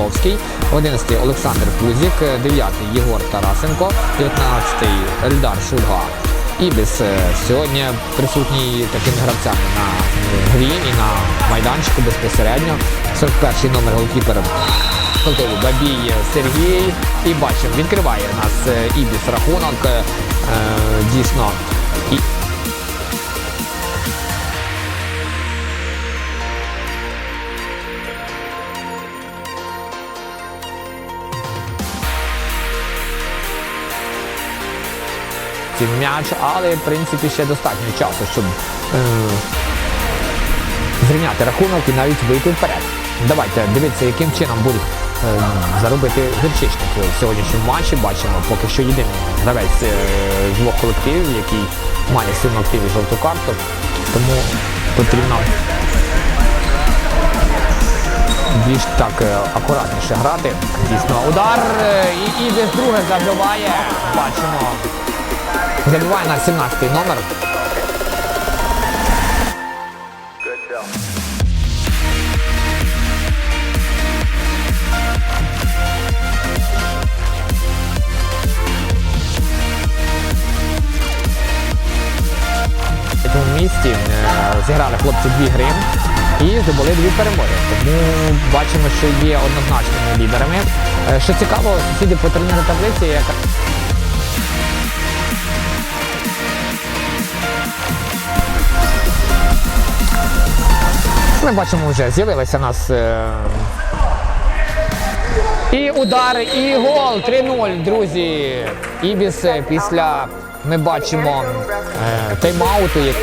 Орловський, 11-й Олександр Пузік, 9-й Єгор Тарасенко, 19-й Ельдар Шульга. Ібіс е, сьогодні присутній такими гравцями на грі і на майданчику безпосередньо. 41-й номер голкіпера колективу Бабій Сергій. І бачимо, відкриває нас е, Ібіс рахунок. Е, Дійсно. І м'яч, але в принципі ще достатньо часу, щоб е, зрівняти рахунок і навіть вийти вперед. Давайте дивитися, яким чином будуть е, заробити гірчичник в сьогоднішньому матчі. Бачимо поки що єдиний гравець е, з двох колективів, який має сильну активну жовту карту. Тому потрібно більш так е, акуратніше грати. Дійсно, удар е, і, і друге забиває. Бачимо. Забиває на 17 номер. Місті е, зіграли хлопці дві гри і здобули дві перемоги. Тому бачимо, що є однозначними лідерами. Е, Що цікаво, сусіди по турнірній таблиці, яка Ми бачимо, вже з'явилися у нас. е, І удар, і гол 3-0, друзі. Ібіс е, після ми бачимо е, тайм-ауту, race.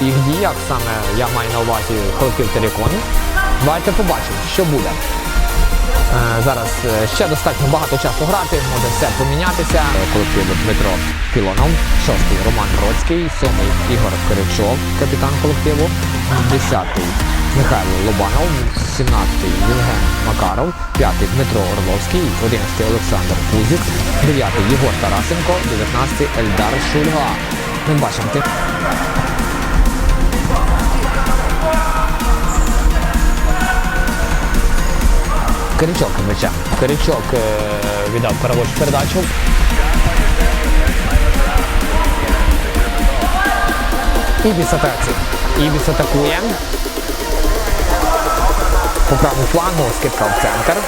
їх діях, саме я маю на увазі колектив Терекон. Давайте побачимо, що буде. Е, Зараз е, ще достатньо багато часу грати, може все помінятися. Колектив Дмитро Філонов, шостий Роман Бродський, сьомий Ігор Киричов, капітан колективу, десятий Михайло Лобанов, 17-й Євген Макаров, 5-й Дмитро Орловський, 11-й Олександр Пузик, 9-й Єгор Тарасенко, 19-й Ельдар Шульга. Ми бачимо, Корячок м'яча. Корячок е, віддав переводчу передачу. Ібіс атаці. Ібіс атакує. По правому флангу скидка в центр.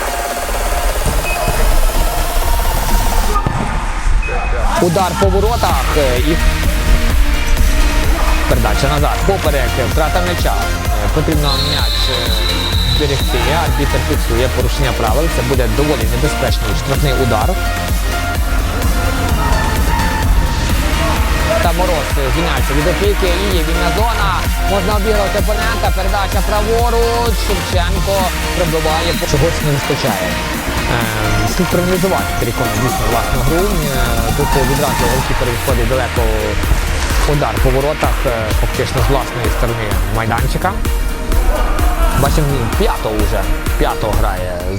Удар по воротах е, і передача назад. Поперек, втрата м'яча. Е, Потрібно м'яч зберегти. Арбітер фіксує порушення правил. Це буде доволі небезпечний штрафний удар. Та мороз звільняється від опіки і є вільна зона. Можна обігрувати опонента. Передача праворуч. Шевченко пробиває. Чогось не вистачає. Е, Слід проаналізувати Терікон дійсно власну гру. Тут відразу голкіпер відходить далеко удар по воротах, е, фактично з власної сторони майданчика. Бачимо, п'ятого вже. П'ятого грає за